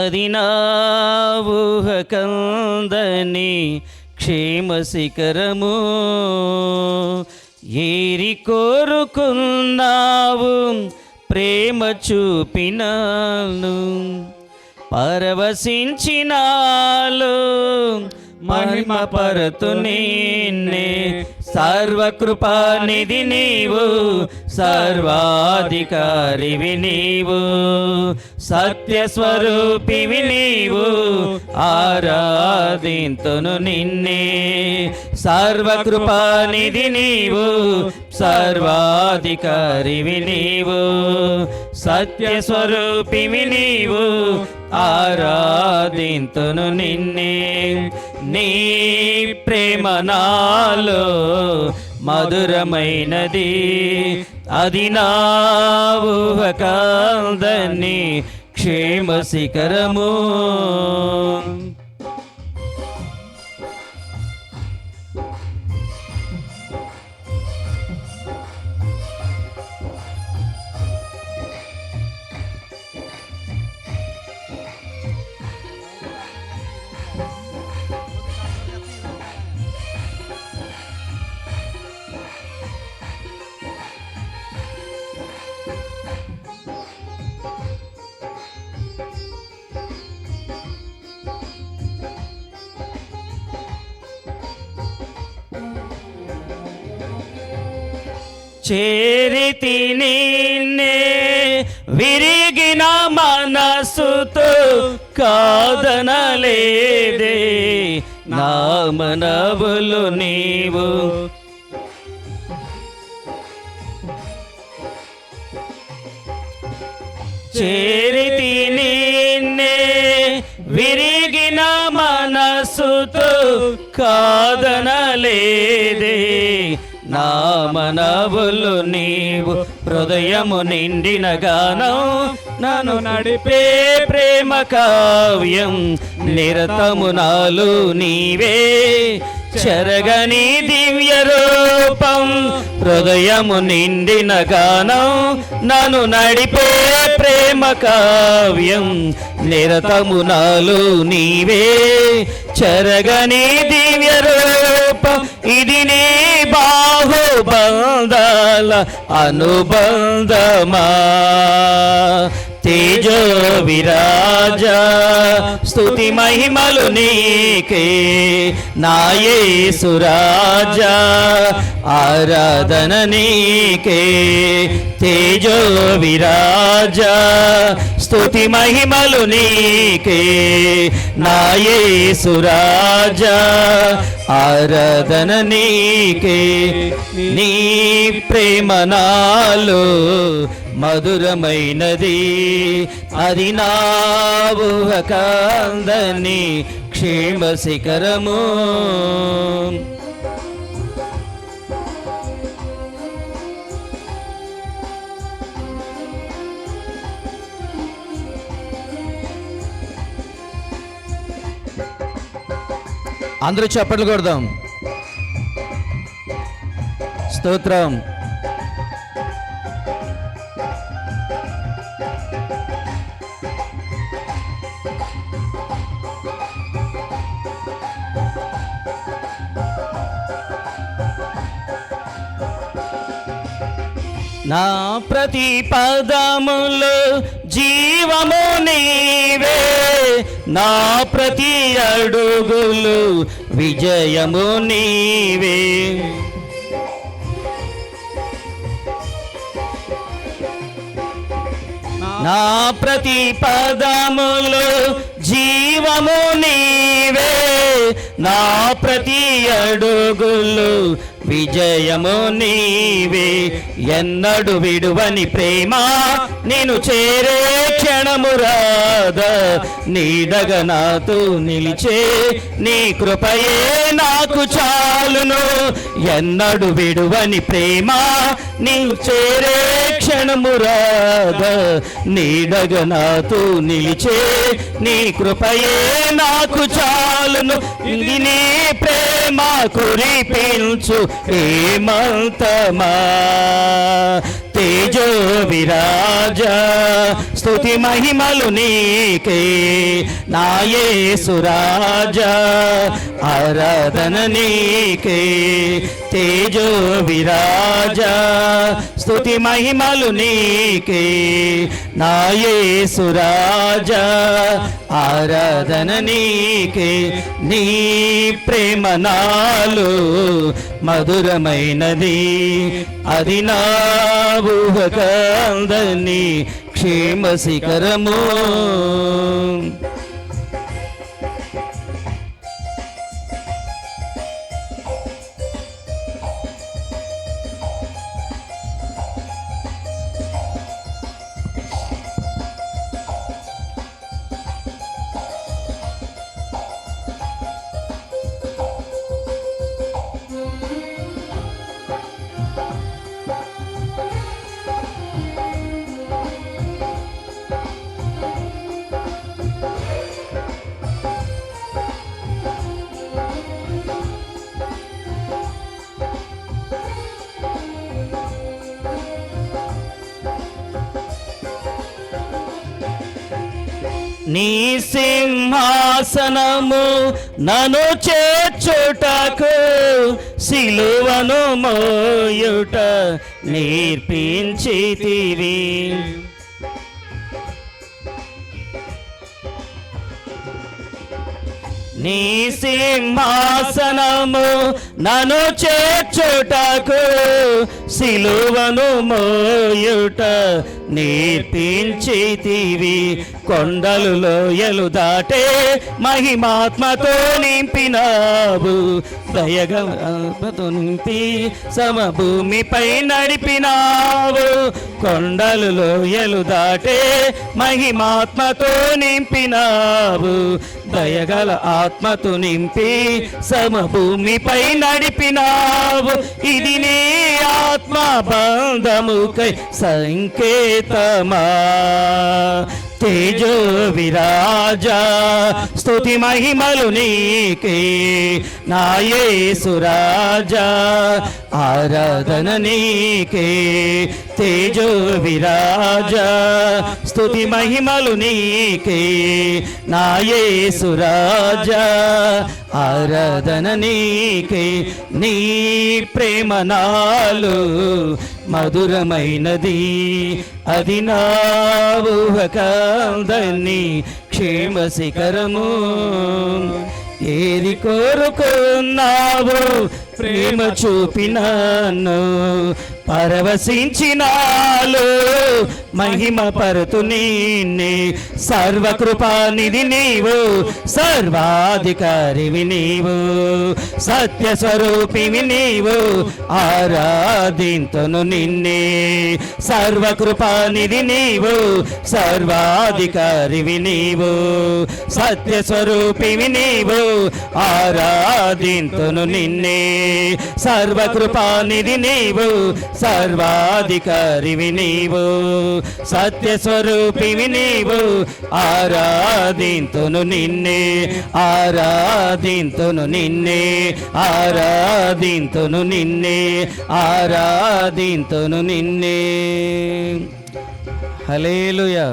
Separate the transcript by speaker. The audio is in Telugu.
Speaker 1: అది నా ఊహకందని క్షేమ శిఖరము ఏరి కోరుకున్నావు ప్రేమ చూపినాను. పరవశించినాలు మహిమ పరతు నిన్నే సర్వకృపానిధి నీవు సర్వాధికారివి నీవు సత్యస్వరూపివి నీవు ఆరాధింతును నిన్నే. సర్వకృపానిధి నీవు సర్వాధికారివి నీవు సత్యస్వరూపివి నీవు ఆరాధింతును నిన్నే. నీ ప్రేమనాలో మధురమైనది. అది నా ఊహకాందని క్షేమ శిఖరము. చేరితి నిన్నే. విరిగిన మనసుతో కాదనలేదే. నా మనవులు నీవు. చేరితి నిన్నే. విరిగిన మనసుతో కాదనలేదే. నా మనవులు నీవు హృదయము నిండిన గానం నన్ను నడిపే ప్రేమ కావ్యం నిరతము నాలు నీవే. చెరగని దివ్య రూపం హృదయము నిండిన గానం నన్ను నడిపే ప్రేమ కావ్యం నిరతము నాలు నీవే. చెరగని దివ్య రూపం ఇది నీ బాహుబంధాల అనుబంధమా. తేజో విరాజ స్థుతి మహిమలు నీకే నాయే సురాజ ఆరాధన నీకే. తేజో విరాజ స్థుతి మహిమలు నీకే నాయే సురాజ ఆరాధన నీకే. నీ ప్రేమనాలు మధురమైనది. అది నా ఊహకాందని క్షేమ శిఖరము. అందరూ చప్పట్లు కొడదాం. స్తోత్రం. నా ప్రతి పదములు జీవము నీవే. నా ప్రతి అడుగులు విజయము నీవే. నా ప్రతి పదములు జీవము నీవే. నా ప్రతి అడుగులు విజయము నీవే. ఎన్నడు విడువని ప్రేమ నేను చేరే క్షణము రాద. నీడగ నాతో నిలిచే నీ కృపయే నాకు చాలును. ఎన్నడు విడువని ప్రేమ నీవు చేరే క్షణము రాద నీడగ నాతో నిలిచే నీ కృపయే నాకు చాలును. ఇది నీ ప్రేమ కురిపించు హేమంతమా తేజో విరాజ స్థుతి మహిమలు నీకే. నాయే సురాజా ఆరాధన నీకే తేజో విరాజా స్థుతి మహిమలు నీకే నాయే సురాజా ఆరాధన నీకే నీ ప్రేమ నాలు మధురమైనది. అది నా ఊహకందని క్షేమ శిఖరము. నీ సింహాసనము నను చేర్చుటకు సిలువను మోయుట నేర్పించితివి. నీ సింహాసనము నను చేర్చుటకు సిలువను మోయుట నేర్పించితివి కొండలు లోయలు దాటే మహిమాత్మతో నింపినావు. దయగతో నింపి సమభూమిపై నడిపినావు. కొండలు లోయలు దాటే మహిమాత్మతో నింపినావు. దయగల ఆత్మతో నింపి సమభూమిపై నడిపినావు. ఇది నీ ఆత్మ బంధముకై సంకేతమా? తేజో విరాజా స్తుతి మహిమలు నీకే నాయే సురాజా ఆరాధన నీకే. తేజో విరాజా స్తుతి మహిమలు నీకే నాయే సురాజా ఆరాధన నీకే. నీ ప్రేమనాలు మధురమైనది. అది నా ఊహకందని క్షేమ శిఖరము ఏది కోరుకున్నావు ప్రేమ చూపినాను. పరవశించినాలో మహిమ పరుతు నిన్నే. సర్వకృపానిధి నీవు సర్వాధికారివి నీవు సత్య స్వరూపివి నీవు ఆరాధింతును నిన్నే. సర్వకృపానిధి నీవు సర్వాధికారివి నీవు సత్య స్వరూపివి నీవు ఆరాధింతును నిన్నే. సర్వకృపానిధి నీవు సర్వాధికారివి నీవు. సత్య స్వరూపివి నీవు ఆరాధింతును నిన్నే ఆరాధింతును నిన్నే ఆరాధింతును నిన్నే ఆరాధింతును నిన్నే. హలేలుయా